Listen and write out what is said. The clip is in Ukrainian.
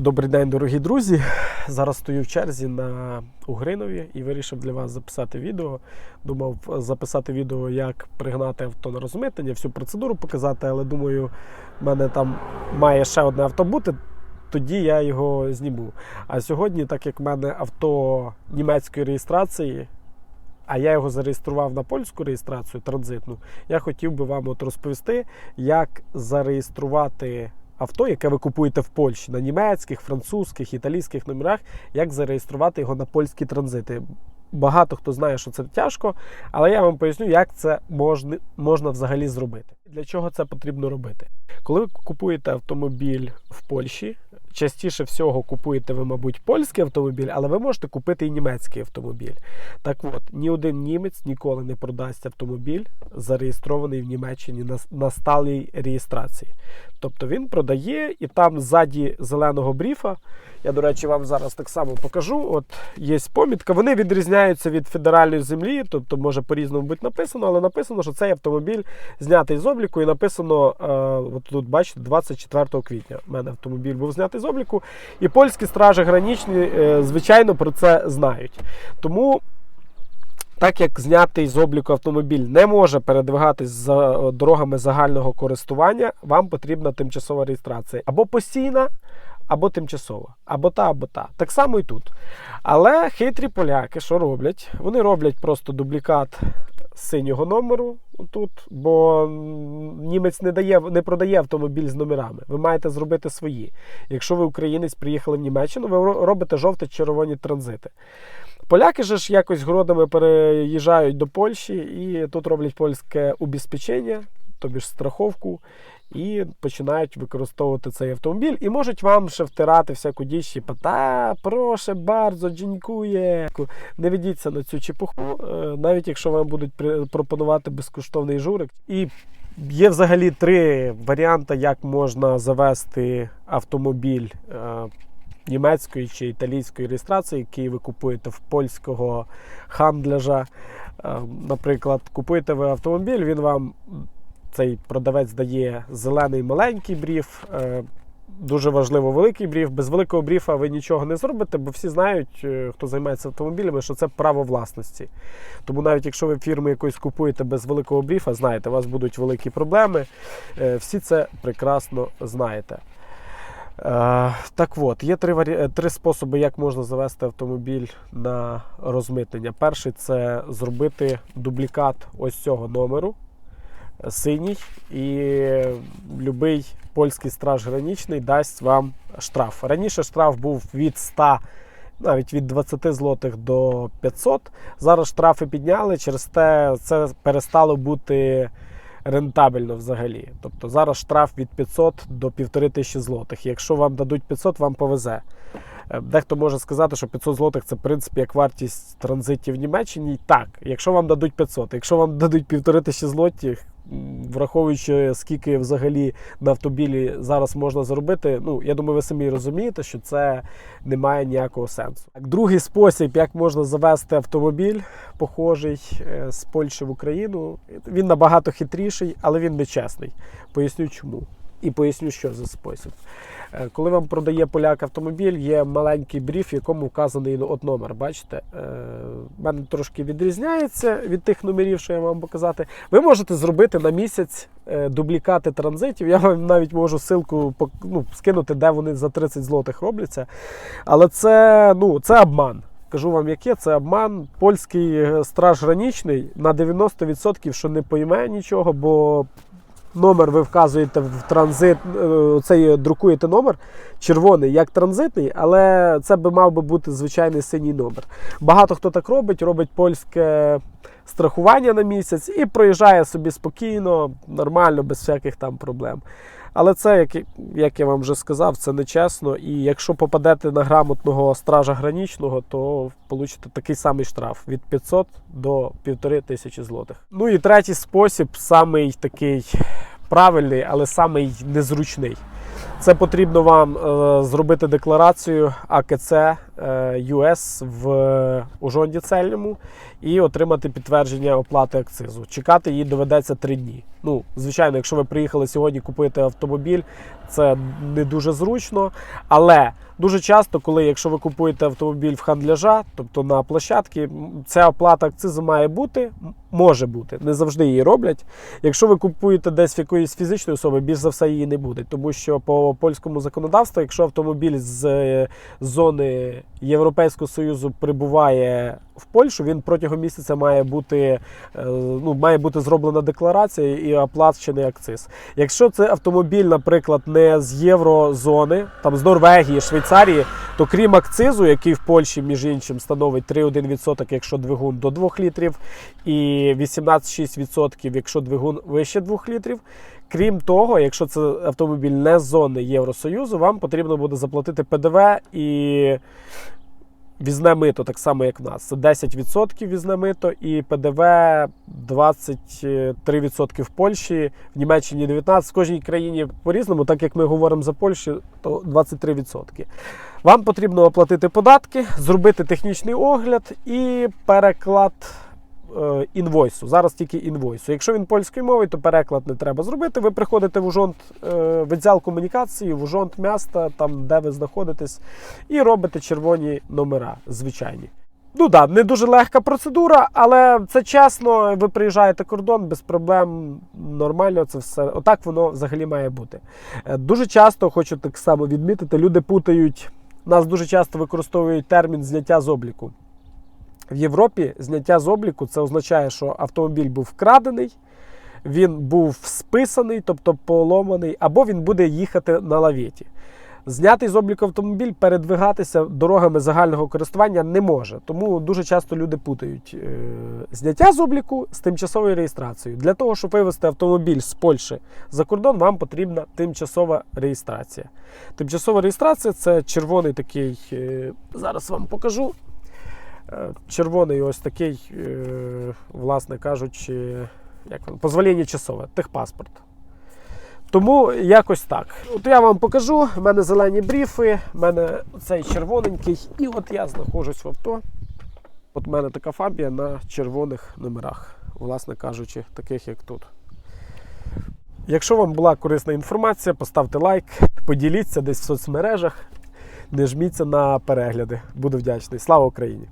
Добрий день, дорогі друзі. Зараз стою в черзі на Угринові і вирішив для вас записати відео. Думав записати відео, як пригнати авто на розмитнення, всю процедуру показати, але думаю, в мене там має ще одне авто бути. Тоді я його зніму. А сьогодні, так як в мене авто німецької реєстрації, а я його зареєстрував на польську реєстрацію транзитну, я хотів би вам от розповісти, як зареєструвати авто, яке ви купуєте в Польщі на німецьких, французьких, італійських номерах, як зареєструвати його на польські транзити. Багато хто знає, що це тяжко, але я вам поясню, як це можна, можна взагалі зробити. Для чого це потрібно робити? Коли ви купуєте автомобіль в Польщі, частіше всього купуєте ви, мабуть, польський автомобіль, але ви можете купити і німецький автомобіль. Так от, ні один німець ніколи не продасть автомобіль, зареєстрований в Німеччині на, на сталій реєстрації. Тобто він продає і там ззаді зеленого бріфа. Я, до речі, вам зараз так само покажу. От є помітка. Вони відрізняються від федеральної землі, тобто може по-різному бути написано, але написано, що цей автомобіль знятий з обліку, і написано, е, от тут бачите, 24 квітня. У мене автомобіль був знятий з обліку. І польські стражі гранічні, е, звичайно, про це знають. Тому. Так як знятий з обліку автомобіль не може передвигатись за дорогами загального користування, вам потрібна тимчасова реєстрація або постійна, або тимчасова, або та, або та. Так само і тут. Але хитрі поляки, що роблять? Вони роблять просто дублікат синього номеру тут, бо німець не дає, не продає автомобіль з номерами. Ви маєте зробити свої. Якщо ви українець приїхали в Німеччину, ви робите жовто-червоні транзити. Поляки же ж якось городами переїжджають до Польщі і тут роблять польське убезпечення, тобі ж страховку, і починають використовувати цей автомобіль. І можуть вам ще втирати всяку діч, типа, та проше bardzo, дякує. Не ведіться на цю чепуху, е, навіть якщо вам будуть пропонувати безкоштовний журик. І Є взагалі три варіанти, як можна завести автомобіль е, німецької чи італійської реєстрації, який ви купуєте в польського хандляжа. Е, Наприклад, купуєте ви автомобіль, він вам цей продавець дає зелений маленький бріф. е, Дуже важливо великий бріф. Без великого бріфа ви нічого не зробите, бо всі знають, е, хто займається автомобілями, що це право власності. Тому навіть якщо ви фірми якоїсь купуєте без великого бріфа, знаєте, у вас будуть великі проблеми. Е, Всі це прекрасно знаєте. Так от, є три три способи, як можна завести автомобіль на розмитнення. Перший це зробити дублікат ось цього номеру синій, і будь-який польський страж гранічний дасть вам штраф. Раніше штраф був від 100, навіть від 20 злотих до 500. Зараз штрафи підняли, через те це перестало бути рентабельно взагалі. Тобто зараз штраф від 500 до 1500 злотих. Якщо вам дадуть 500, вам повезе. Дехто може сказати, що 500 злотих це в принципі як вартість транзитів в Німеччині. Так, якщо вам дадуть 500, якщо вам дадуть 1500 злотих, враховуючи, скільки взагалі на автомобілі зараз можна заробити, ну я думаю, ви самі розумієте, що це не має ніякого сенсу. Другий спосіб, як можна завести автомобіль, похожий е, з Польщі в Україну, він набагато хитріший, але він не чесний. Поясню чому. І поясню, що за спосіб. Е, Коли вам продає поляк автомобіль, є маленький бріф, в якому вказаний от номер. Бачите, в мене трошки відрізняється від тих номерів, що я вам показати. Ви можете зробити на місяць е, дублікати транзитів. Я вам навіть можу ссылку ну, скинути, де вони за 30 злотих робляться. Але це, ну, це обман. Кажу вам, яке це обман. Польський е, страж гранічний на 90% що не пойме нічого, бо номер ви вказуєте в транзит, цей друкуєте номер червоний, як транзитний, але це би мав би бути звичайний синій номер. Багато хто так робить, робить польське страхування на місяць і проїжджає собі спокійно, нормально, без всяких там проблем. Але це, як, як я вам вже сказав, це нечесно. І якщо попадете на грамотного стража гранічного, то получите такий самий штраф від 500 до 1500 злотих. Ну і третій спосіб, самий такий правильний, але самий незручний. Це потрібно вам е, зробити декларацію АКЦ е, US в Ужонді цельному і отримати підтвердження оплати акцизу. Чекати її доведеться три дні. Ну, звичайно, якщо ви приїхали сьогодні купити автомобіль, це не дуже зручно. Але дуже часто, коли якщо ви купуєте автомобіль в хандляжа, тобто на площадці, ця оплата акцизу має бути, може бути. Не завжди її роблять. Якщо ви купуєте десь в якоїсь фізичної особи, більш за все її не буде. Тому що по польському законодавству, якщо автомобіль з е, зони Європейського Союзу прибуває в Польщу, він протягом місяця має бути, е, ну, має бути зроблена декларація і оплачений акциз. Якщо це автомобіль, наприклад, не з єврозони, там з Норвегії, Швейцарії, то крім акцизу, який в Польщі, між іншим, становить 3,1%, якщо двигун до 2 літрів, і 18,6%, якщо двигун вище 2 літрів. Крім того, якщо це автомобіль не з зони Євросоюзу, вам потрібно буде заплатити ПДВ і візне мито, так само, як в нас. Це 10% візне мито і ПДВ 23% в Польщі, в Німеччині 19%. В кожній країні по-різному, так як ми говоримо за Польщу, то 23%. Вам потрібно оплатити податки, зробити технічний огляд і переклад інвойсу. Зараз тільки інвойсу. Якщо він польською мовою, то переклад не треба зробити. Ви приходите в Ужонт е, відділ комунікації, в Ужонт міста, там де ви знаходитесь, і робите червоні номера, звичайні. Ну так, да, не дуже легка процедура, але це чесно. Ви приїжджаєте кордон без проблем, нормально це все. Отак воно взагалі має бути. Е, Дуже часто хочу так само відмітити, люди путають. Нас дуже часто використовують термін зняття з обліку. В Європі зняття з обліку це означає, що автомобіль був вкрадений, він був списаний, тобто поломаний, або він буде їхати на лаветі. Знятий з обліку автомобіль передвигатися дорогами загального користування не може. Тому дуже часто люди путають е, зняття з обліку з тимчасовою реєстрацією. Для того, щоб вивезти автомобіль з Польщі за кордон, вам потрібна тимчасова реєстрація. Тимчасова реєстрація це червоний такий, е, зараз вам покажу. Е, Червоний ось такий, е, власне кажучи, як воно, позвоління часове, техпаспорт. Тому якось так. От я вам покажу. У мене зелені бріфи, в мене цей червоненький, і от я знаходжусь в авто. От в мене така фабія на червоних номерах, власне кажучи, таких як тут. Якщо вам була корисна інформація, поставте лайк, поділіться десь в соцмережах, не жміться на перегляди. Буду вдячний. Слава Україні!